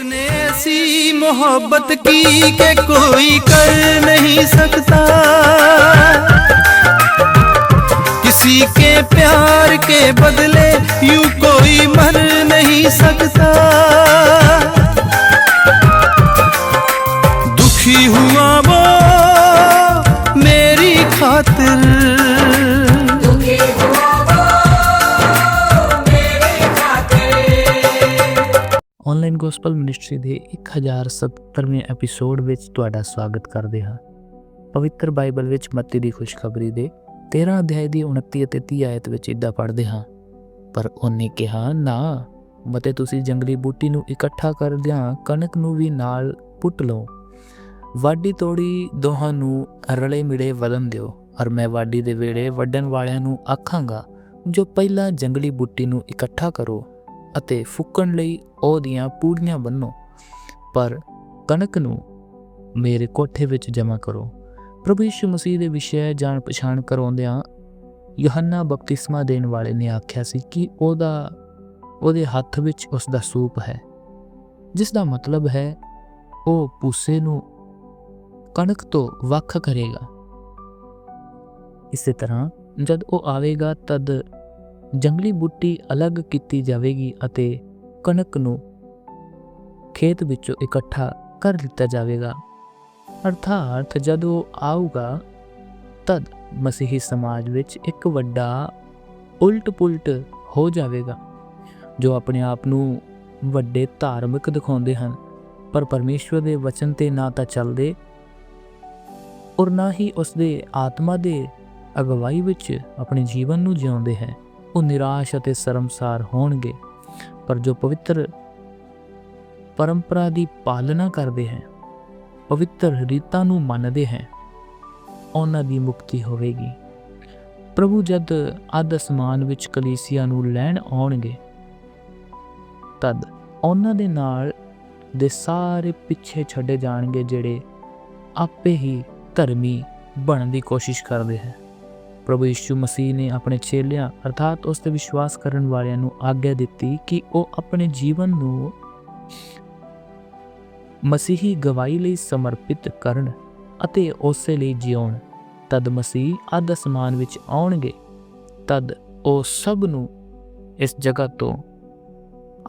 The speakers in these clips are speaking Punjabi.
उसने ऐसी मोहब्बत की के कोई कर नहीं सकता। किसी के प्यार के बदले यू कोई मर नहीं सकता। दुखी हुआ वो ਆਨਲਾਈਨ ਗੋਸਪਲ ਮਿਨਿਸਟਰੀ ਦੇ 1070ਵੇਂ ਐਪੀਸੋਡ ਵਿੱਚ ਤੁਹਾਡਾ ਸਵਾਗਤ ਕਰਦੇ ਹਾਂ। ਪਵਿੱਤਰ ਬਾਈਬਲ ਵਿੱਚ ਮੱਤੀ ਦੀ ਖੁਸ਼ਖਬਰੀ ਦੇ 13 ਅਧਿਆਇ ਦੀ 29 ਅਤੇ 30 ਆਇਤ ਵਿੱਚ ਇਦਾਂ ਪੜ੍ਹਦੇ ਹਾਂ। ਪਰ ਉਹਨੇ ਕਿਹਾ, ਨਾ, ਮਤੇ ਤੁਸੀਂ ਜੰਗਲੀ ਬੂਟੀ ਨੂੰ ਇਕੱਠਾ ਕਰਦਿਆਂ ਕਣਕ ਨੂੰ ਵੀ ਨਾਲ ਪੁੱਟ ਲਓ। ਵਾਢੀ ਤੋੜੀ ਦੋਹਾਂ ਨੂੰ ਰਲੇ ਮਿਲੇ ਵਧਨ ਦਿਓ, ਔਰ ਮੈਂ ਵਾਢੀ ਦੇ ਵੇਲੇ ਵੱਢਣ ਵਾਲਿਆਂ ਨੂੰ ਆਖਾਂਗਾ, ਜੋ ਪਹਿਲਾਂ ਜੰਗਲੀ ਬੂਟੀ ਨੂੰ ਇਕੱਠਾ ਕਰੋ ਅਤੇ ਫੁੱਕਣ ਲਈ ਉਹਦੀਆਂ ਪੂੜੀਆਂ ਬੰਨੋ ਪਰ ਕਣਕ ਨੂੰ ਮੇਰੇ ਕੋਠੇ ਵਿੱਚ ਜਮ੍ਹਾਂ ਕਰੋ। ਪ੍ਰਭੂ ਯਿਸੂ ਮਸੀਹ ਦੇ ਵਿਸ਼ੇ ਜਾਣ ਪਛਾਣ ਕਰਾਉਂਦਿਆਂ ਯੋਹੰਨਾ ਬਪਤਿਸਮਾ ਦੇਣ ਵਾਲੇ ਨੇ ਆਖਿਆ ਸੀ ਕਿ ਉਹਦਾ, ਉਹਦੇ ਹੱਥ ਵਿੱਚ ਉਸ ਦਾ ਸੂਪ ਹੈ। ਜਿਸ ਦਾ ਮਤਲਬ ਹੈ, ਉਹ ਪੂਸੇ ਨੂੰ ਕਣਕ ਤੋਂ ਵੱਖ ਕਰੇਗਾ। ਇਸੇ ਤਰ੍ਹਾਂ ਜਦ ਉਹ ਆਵੇਗਾ ਤਦ ਜੰਗਲੀ ਬੂਟੀ ਅਲੱਗ ਕੀਤੀ ਜਾਵੇਗੀ ਅਤੇ ਕਣਕ ਨੂੰ ਖੇਤ ਵਿੱਚੋਂ ਇਕੱਠਾ ਕਰ ਦਿੱਤਾ ਜਾਵੇਗਾ। ਅਰਥਾਤ ਜਦ ਉਹ ਆਊਗਾ, ਤਦ ਮਸੀਹੀ ਸਮਾਜ ਵਿੱਚ ਇੱਕ ਵੱਡਾ ਉਲਟ-ਪੁਲਟ ਹੋ ਜਾਵੇਗਾ, ਜੋ ਆਪਣੇ ਆਪ ਨੂੰ ਵੱਡੇ ਧਾਰਮਿਕ ਦਿਖਾਉਂਦੇ ਹਨ। ਪਰ ਪਰਮੇਸ਼ਵਰ ਦੇ ਵਚਨ ਤੇ ਨਾ ਤਾਂ ਚੱਲਦੇ ਔਰ ਨਾ ਹੀ ਉਸ ਦੇ ਆਤਮਾ ਦੇ ਅਗਵਾਈ ਵਿੱਚ ਆਪਣੇ ਜੀਵਨ ਨੂੰ ਜਿਉਂਦੇ ਹੈ। ਉਹ ਨਿਰਾਸ਼ ਅਤੇ ਸ਼ਰਮਸਾਰ ਹੋਣਗੇ। ਪਰ ਜੋ ਪਵਿੱਤਰ ਪਰੰਪਰਾ ਦੀ ਪਾਲਣਾ ਕਰਦੇ ਹਨ ਪਵਿੱਤਰ ਰੀਤਾਂ ਨੂੰ ਮੰਨਦੇ ਹਨ ਉਹਨਾਂ ਦੀ ਮੁਕਤੀ ਹੋਵੇਗੀ। ਪ੍ਰਭੂ ਜਦ ਅੱਧ ਅਸਮਾਨ ਵਿੱਚ ਕਲੀਸਿਆ ਨੂੰ ਲੈਣ ਆਉਣਗੇ, ਤਦ ਉਹਨਾਂ ਦੇ ਨਾਲ ਦੇ ਸਾਰੇ ਪਿੱਛੇ ਛੱਡੇ ਜਾਣਗੇ ਜਿਹੜੇ ਆਪੇ ਹੀ ਧਰਮੀ ਬਣਨ ਦੀ ਕੋਸ਼ਿਸ਼ ਕਰਦੇ ਹਨ ਪ੍ਰਭੂ ਯਿਸੂ ਮਸੀਹ ਨੇ ਆਪਣੇ ਚੇਲਿਆਂ ਅਰਥਾਤ ਉਸ ਤੇ ਵਿਸ਼ਵਾਸ ਕਰਨ ਵਾਲਿਆਂ ਨੂੰ ਆਗਿਆ ਦਿੱਤੀ ਕਿ ਉਹ ਆਪਣੇ ਜੀਵਨ ਨੂੰ ਮਸੀਹੀ ਗਵਾਹੀ ਲਈ ਸਮਰਪਿਤ ਕਰਨ ਅਤੇ ਉਸੇ ਲਈ ਜਿਉਣ। ਤਦ ਮਸੀਹ ਅੱਧ ਅਸਮਾਨ ਵਿੱਚ ਆਉਣਗੇ। ਤਦ ਉਹ ਸਭ ਨੂੰ ਇਸ ਜਗ੍ਹਾ ਤੋਂ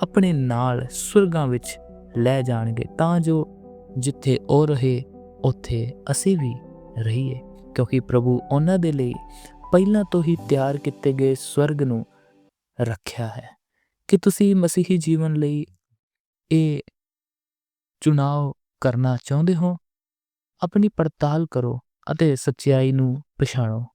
ਆਪਣੇ ਨਾਲ ਸੁਰਗਾਂ ਵਿੱਚ ਲੈ ਜਾਣਗੇ ਤਾਂ ਜੋ ਜਿੱਥੇ ਉਹ ਰਹੇ, ਉੱਥੇ ਅਸੀਂ ਵੀ ਰਹੀਏ। ਕਿਉਂਕਿ ਪ੍ਰਭੂ ਉਹਨਾਂ ਦੇ ਲਈ ਪਹਿਲਾਂ ਤੋਂ ਹੀ ਤਿਆਰ ਕੀਤੇ ਗਏ ਸਵਰਗ ਨੂੰ ਰੱਖਿਆ ਹੈ। ਕਿ ਤੁਸੀਂ ਮਸੀਹੀ ਜੀਵਨ ਲਈ ਇਹ ਚੁਣਾਵ ਕਰਨਾ ਚਾਹੁੰਦੇ ਹੋ? ਆਪਣੀ ਪੜਤਾਲ ਕਰੋ ਅਤੇ ਸੱਚਾਈ ਨੂੰ ਪਛਾਣੋ।